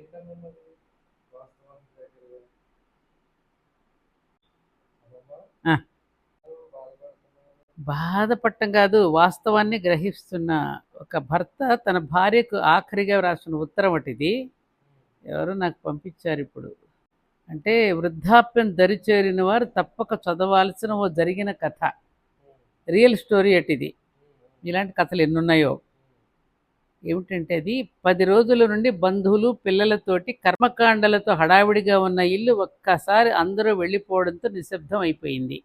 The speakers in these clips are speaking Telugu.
ఏంటమ్మా వాస్తవానికి దగ్గరగా బాధపడటం కాదు వాస్తవాన్ని గ్రహిస్తున్న ఒక భర్త తన భార్యకు ఆఖరిగా రాసిన ఉత్తరం ఒకటిది. ఎవరు నాకు పంపించారు ఇప్పుడు. అంటే వృద్ధాప్యం దరిచేరిన వారు తప్పక చదవాల్సిన ఓ జరిగిన కథ. రియల్ స్టోరీ అటు ఇది ఇలాంటి కథలు ఎన్నున్నాయో. ఏమిటంటే అది? పది రోజుల నుండి బంధువులు పిల్లలతోటి కర్మకాండలతో హడావిడిగా ఉన్న ఇల్లు ఒక్కసారి అందరూ వెళ్ళిపోవడంతో నిశ్శబ్దం అయిపోయింది.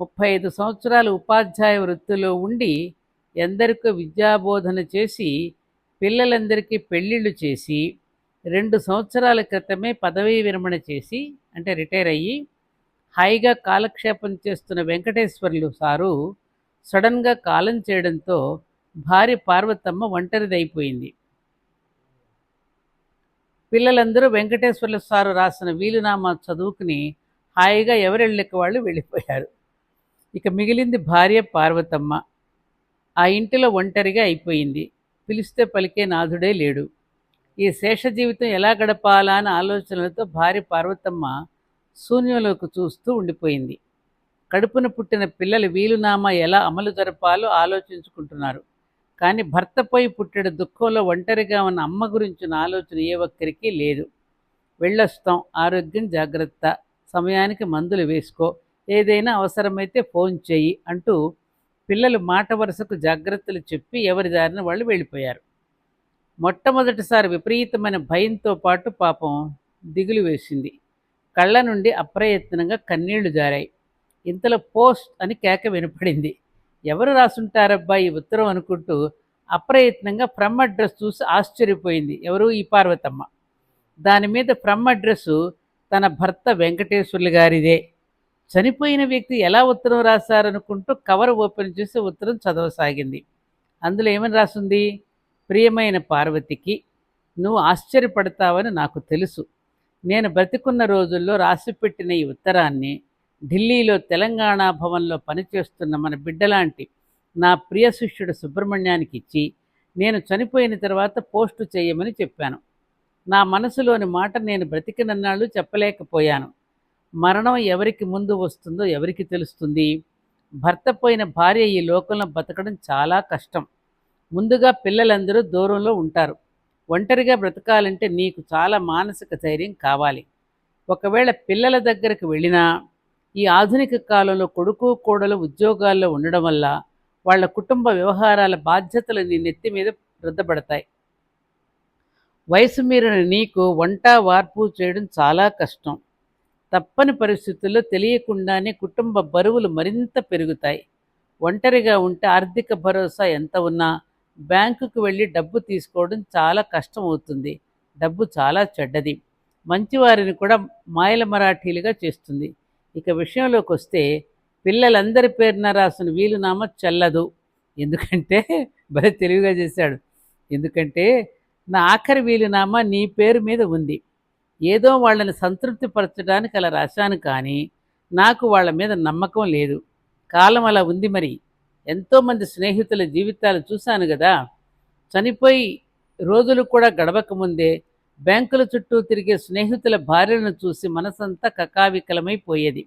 ముప్పై ఐదు సంవత్సరాలు ఉపాధ్యాయ వృత్తిలో ఉండి ఎందరికో విద్యాబోధన చేసి పిల్లలందరికీ పెళ్ళిళ్ళు చేసి రెండు సంవత్సరాల క్రితమే పదవీ విరమణ చేసి అంటే రిటైర్ అయ్యి హాయిగా కాలక్షేపం చేస్తున్న వెంకటేశ్వర్లు సారు సడన్గా కాలం చేయడంతో భార్య పార్వతమ్మ ఒంటరిదైపోయింది. పిల్లలందరూ వెంకటేశ్వర్ల సారు రాసిన వీలునామా చదువుకుని హాయిగా ఎవరెళ్ళకి వాళ్ళు వెళ్ళిపోయారు. ఇక మిగిలింది భార్య పార్వతమ్మ. ఆ ఇంటిలో ఒంటరిగా అయిపోయింది. పిలిస్తే పలికే నాథుడే లేడు. ఈ శేష జీవితం ఎలా గడపాలా అని ఆలోచనలతో భార్య పార్వతమ్మ శూన్యంలోకి చూస్తూ ఉండిపోయింది. కడుపున పుట్టిన పిల్లలు వీలునామా ఎలా అమలు జరపాలో ఆలోచించుకుంటున్నారు. కానీ భర్తపై పుట్టెడు దుఃఖంలో ఒంటరిగా ఉన్న అమ్మ గురించిన ఆలోచన ఏ ఒక్కరికి లేదు. వెళ్ళొస్తాం ఆరోగ్యం జాగ్రత్త సమయానికి మందులు వేసుకో ఏదైనా అవసరమైతే ఫోన్ చేయి అంటూ పిల్లలు మాట వరుసకు జాగ్రత్తలు చెప్పి ఎవరి దారిన వాళ్ళు వెళ్ళిపోయారు. మొట్టమొదటిసారి విపరీతమైన భయంతో పాటు పాపం దిగులు వేసింది. కళ్ళ నుండి అప్రయత్నంగా కన్నీళ్ళు జారాయి. ఇంతలో పోస్ట్ అని కేక వినపడింది. ఎవరు రాసుంటారబ్బా ఈ ఉత్తరం అనుకుంటూ అప్రయత్నంగా ఫ్రమ్ అడ్రస్ చూసి ఆశ్చర్యపోయింది. ఎవరు? ఈ పార్వతమ్మ. దాని మీద ఫ్రమ్ అడ్రస్ తన భర్త వెంకటేశ్వర్లు గారిదే. చనిపోయిన వ్యక్తి ఎలా ఉత్తరం రాశారనుకుంటూ కవర్ ఓపెన్ చేసి ఉత్తరం చదవసాగింది. అందులో ఏమని రాసింది? ప్రియమైన పార్వతికి నువ్వు ఆశ్చర్యపడతావని నాకు తెలుసు. నేను బ్రతికున్న రోజుల్లో రాసిపెట్టిన ఈ ఉత్తరాన్ని ఢిల్లీలో తెలంగాణ భవన్లో పనిచేస్తున్న మన బిడ్డలాంటి నా ప్రియ శిష్యుడు సుబ్రహ్మణ్యానికి ఇచ్చి నేను చనిపోయిన తర్వాత పోస్టు చేయమని చెప్పాను. నా మనసులోని మాట నేను బ్రతికినన్నాళ్ళు చెప్పలేకపోయాను. మరణం ఎవరికి ముందు వస్తుందో ఎవరికి తెలుస్తుంది? భర్త పోయిన భార్య ఈ లోకంలో బతకడం చాలా కష్టం. ముందుగా పిల్లలందరూ దూరంలో ఉంటారు. ఒంటరిగా బ్రతకాలంటే నీకు చాలా మానసిక ధైర్యం కావాలి. ఒకవేళ పిల్లల దగ్గరకు వెళ్ళినా ఈ ఆధునిక కాలంలో కొడుకు కోడలు ఉద్యోగాల్లో ఉండడం వల్ల వాళ్ళ కుటుంబ వ్యవహారాల బాధ్యతలు నీ నెత్తి మీద రుద్దబడతాయి. వయసు మీరిన నీకు వంట వార్పు చేయడం చాలా కష్టం. తప్పని పరిస్థితుల్లో తెలియకుండానే కుటుంబ బరువులు మరింత పెరుగుతాయి. ఒంటరిగా ఉంటే ఆర్థిక భరోసా ఎంత ఉన్నా బ్యాంకుకు వెళ్ళి డబ్బు తీసుకోవడం చాలా కష్టం అవుతుంది. డబ్బు చాలా చెడ్డది. మంచివారిని కూడా మాయల మరాఠీలుగా చేస్తుంది. ఇక విషయంలోకి వస్తే పిల్లలందరి పేరున రాసిన వీలునామా చల్లదు. ఎందుకంటే భలే తెలివిగా చేశాడు. ఎందుకంటే నా ఆఖరి వీలునామా నీ పేరు మీద ఉంది. ఏదో వాళ్ళని సంతృప్తిపరచడానికి అలా రాశాను కానీ నాకు వాళ్ళ మీద నమ్మకం లేదు. కాలం అలా ఉంది మరి. ఎంతోమంది స్నేహితుల జీవితాలు చూశాను కదా. చనిపోయి రోజులు కూడా గడవకముందే బ్యాంకుల చుట్టూ తిరిగే స్నేహితుల భార్యను చూసి మనసంతా కకావికలమైపోయేది.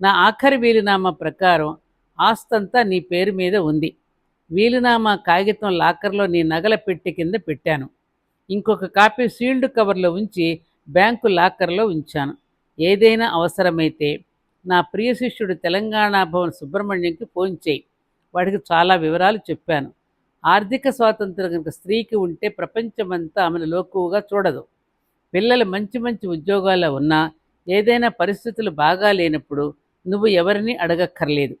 నా ఆఖరి వీలునామా ప్రకారం ఆస్తంతా నీ పేరు మీద ఉంది. వీలునామా కాగితం లాకర్లో నీ నగల పెట్టి కింద పెట్టాను. ఇంకొక కాపీ సీల్డ్ కవర్లో ఉంచి బ్యాంకు లాకర్లో ఉంచాను. ఏదైనా అవసరమైతే నా ప్రియ శిష్యుడు తెలంగాణ భవన్ సుబ్రహ్మణ్యంకి ఫోన్ చేయి. వాడికి చాలా వివరాలు చెప్పాను. ఆర్థిక స్వాతంత్రం కనుక స్త్రీకి ఉంటే ప్రపంచమంతా ఆమెను లోకువుగా చూడదు. పిల్లలు మంచి మంచి ఉద్యోగాల్లో ఉన్నా ఏదైనా పరిస్థితులు బాగా లేనప్పుడు నువ్వు ఎవరిని అడగక్కర్లేదు.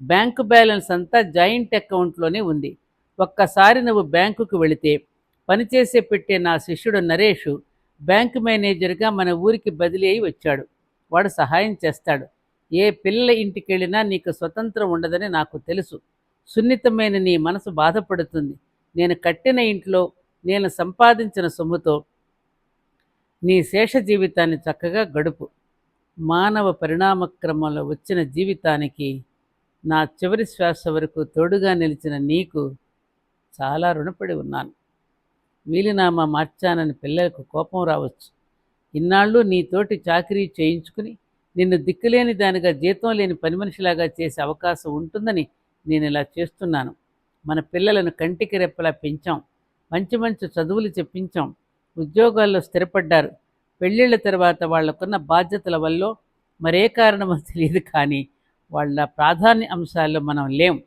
బ్యాంకు బ్యాలెన్స్ అంతా జాయింట్ అకౌంట్లోనే ఉంది. ఒక్కసారి నువ్వు బ్యాంకుకు వెళితే పనిచేసే పెట్టే నా శిష్యుడు నరేష్ బ్యాంకు మేనేజర్గా మన ఊరికి బదిలీ అయి వచ్చాడు. వాడు సహాయం చేస్తాడు. ఏ పిల్లల ఇంటికి వెళ్ళినా నీకు స్వతంత్రం ఉండదని నాకు తెలుసు. సున్నితమైన నీ మనసు బాధపడుతుంది. నేను కట్టిన ఇంట్లో నేను సంపాదించిన సొమ్ముతో నీ శేష జీవితాన్ని చక్కగా గడుపు. మానవ పరిణామక్రమంలో వచ్చిన జీవితానికి నా చివరి శ్వాస వరకు తోడుగా నిలిచిన నీకు చాలా రుణపడి ఉన్నాను. వీలునామా మార్చానని పిల్లలకు కోపం రావచ్చు. ఇన్నాళ్ళు నీతోటి చాకరీ చేయించుకుని నిన్ను దిక్కులేని దానిగా జీతం లేని పని మనిషిలాగా చేసే అవకాశం ఉంటుందని నేను ఇలా చేస్తున్నాను. మన పిల్లలను కంటికి రెప్పలా పెంచాం. మంచి మంచి చదువులు చెప్పించాం. ఉద్యోగాల్లో స్థిరపడ్డారు. పెళ్ళిళ్ళ తర్వాత వాళ్ళకున్న బాధ్యతల వల్ల మరే కారణమో తెలియదు కానీ వాళ్ళ ప్రాధాన్య అంశాల్లో మనం లేం.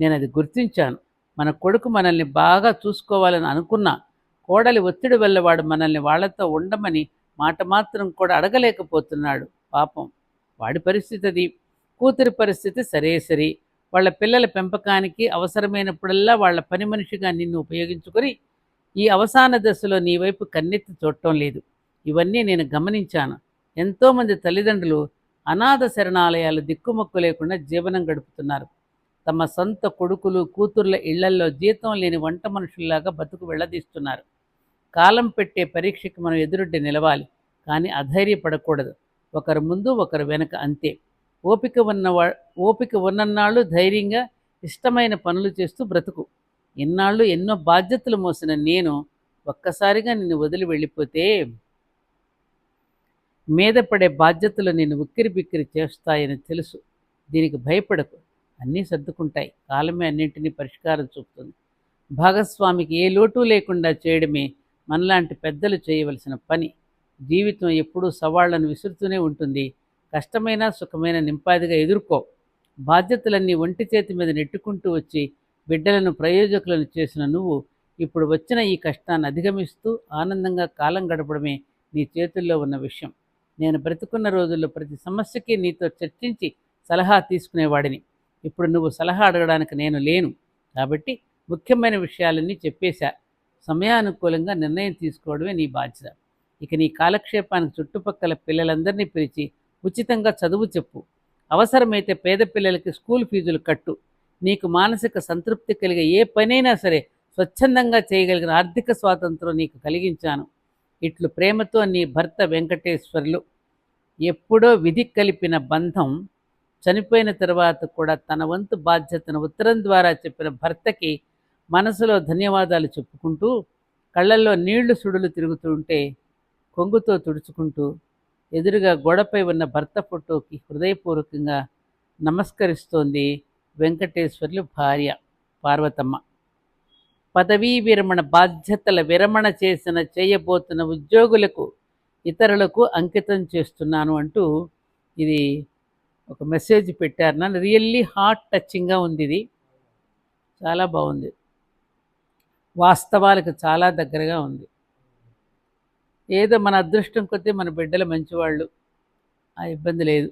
నేను అది గుర్తించాను. మన కొడుకు మనల్ని బాగా చూసుకోవాలని అనుకున్నా. కోడలి ఒత్తిడి వల్ల వాడు మనల్ని వాళ్ళతో ఉండమని మాట మాత్రం కూడా అడగలేకపోతున్నాడు. పాపం వాడి పరిస్థితి అది. కూతురి పరిస్థితి సరే సరి వాళ్ళ పిల్లల పెంపకానికి అవసరమైనప్పుడల్లా వాళ్ళ పని మనిషిగా నిన్ను ఉపయోగించుకొని ఈ అవసాన దశలో నీ వైపు కన్నెత్తి చూడటం లేదు. ఇవన్నీ నేను గమనించాను. ఎంతోమంది తల్లిదండ్రులు అనాథ శరణాలయాలు దిక్కుమొక్కు లేకుండా జీవనం గడుపుతున్నారు. తమ సొంత కొడుకులు కూతుర్ల ఇళ్ళల్లో జీతం లేని వంట మనుషుల్లాగా బతుకు వెళ్ళదీస్తున్నారు కాలం పెట్టే పరీక్షకి మనం ఎదురుడ్డి నిలవాలి కానీ అధైర్యపడకూడదు. ఒకరు ముందు ఒకరు వెనక అంతే. ఓపిక ఉన్నవా ఓపిక ఉన్నన్నాళ్ళు ధైర్యంగా ఇష్టమైన పనులు చేస్తూ బ్రతుకు. ఇన్నాళ్ళు ఎన్నో బాధ్యతలు మోసిన నేను ఒక్కసారిగా నిన్ను వదిలి వెళ్ళిపోతే మీద పడే బాధ్యతలు నిన్ను ఉక్కిరి బిక్కిరి చేస్తాయని తెలుసు. దీనికి భయపడకు. అన్నీ సర్దుకుంటాయి. కాలమే అన్నింటినీ పరిష్కారం చూపుతుంది. భాగస్వామికి ఏ లోటు లేకుండా చేయడమే మనలాంటి పెద్దలు చేయవలసిన పని. జీవితం ఎప్పుడూ సవాళ్ళను విసురుతూనే ఉంటుంది. కష్టమైన సుఖమైన నింపాదిగా ఎదుర్కో. బాధ్యతలన్నీ ఒంటి చేతి మీద నెట్టుకుంటూ వచ్చి బిడ్డలను ప్రయోజకులను చేసిన నువ్వు ఇప్పుడు వచ్చిన ఈ కష్టాన్ని అధిగమిస్తూ ఆనందంగా కాలం గడపడమే నీ చేతుల్లో ఉన్న విషయం. నేను బ్రతుకున్న రోజుల్లో ప్రతి సమస్యకి నీతో చర్చించి సలహా తీసుకునేవాడిని. ఇప్పుడు నువ్వు సలహా అడగడానికి నేను లేను. కాబట్టి ముఖ్యమైన విషయాలన్నీ చెప్పేశా. సమయానుకూలంగా నిర్ణయం తీసుకోవడమే నీ బాధ్యత. ఇక నీ కాలక్షేపానికి చుట్టుపక్కల పిల్లలందరినీ పిలిచి ఉచితంగా చదువు చెప్పు. అవసరమైతే పేద పిల్లలకి స్కూల్ ఫీజులు కట్టు. నీకు మానసిక సంతృప్తి కలిగే ఏ పనైనా సరే స్వచ్ఛందంగా చేయగలిగిన ఆర్థిక స్వాతంత్రం నీకు కలిగించాను. ఇట్లు ప్రేమతో నీ భర్త వెంకటేశ్వర్లు. ఎప్పుడో విధి కలిపిన బంధం చనిపోయిన తర్వాత కూడా తన వంతు బాధ్యతను ఉత్తరం ద్వారా చెప్పిన భర్తకి మనసులో ధన్యవాదాలు చెప్పుకుంటూ కళ్ళల్లో నీళ్ళు సుడులు తిరుగుతుంటే కొంగుతో తుడుచుకుంటూ ఎదురుగా గోడపై ఉన్న భర్త ఫోటోకి హృదయపూర్వకంగా నమస్కరిస్తోంది వెంకటేశ్వర్లు భార్య పార్వతమ్మ. పదవీ విరమణ బాధ్యతల విరమణ చేసిన చేయబోతున్న ఉద్యోగులకు ఇతరులకు అంకితం చేస్తున్నాను అంటూ ఇది ఒక మెసేజ్ పెట్టారు. నన్ను రియల్లీ హార్ట్ టచింగ్గా ఉంది ఇది. చాలా బాగుంది. వాస్తవాలకు చాలా దగ్గరగా ఉంది. ఏదో మన అదృష్టం కొద్దీ మన బిడ్డలు మంచివాళ్ళు. ఆ ఇబ్బంది లేదు.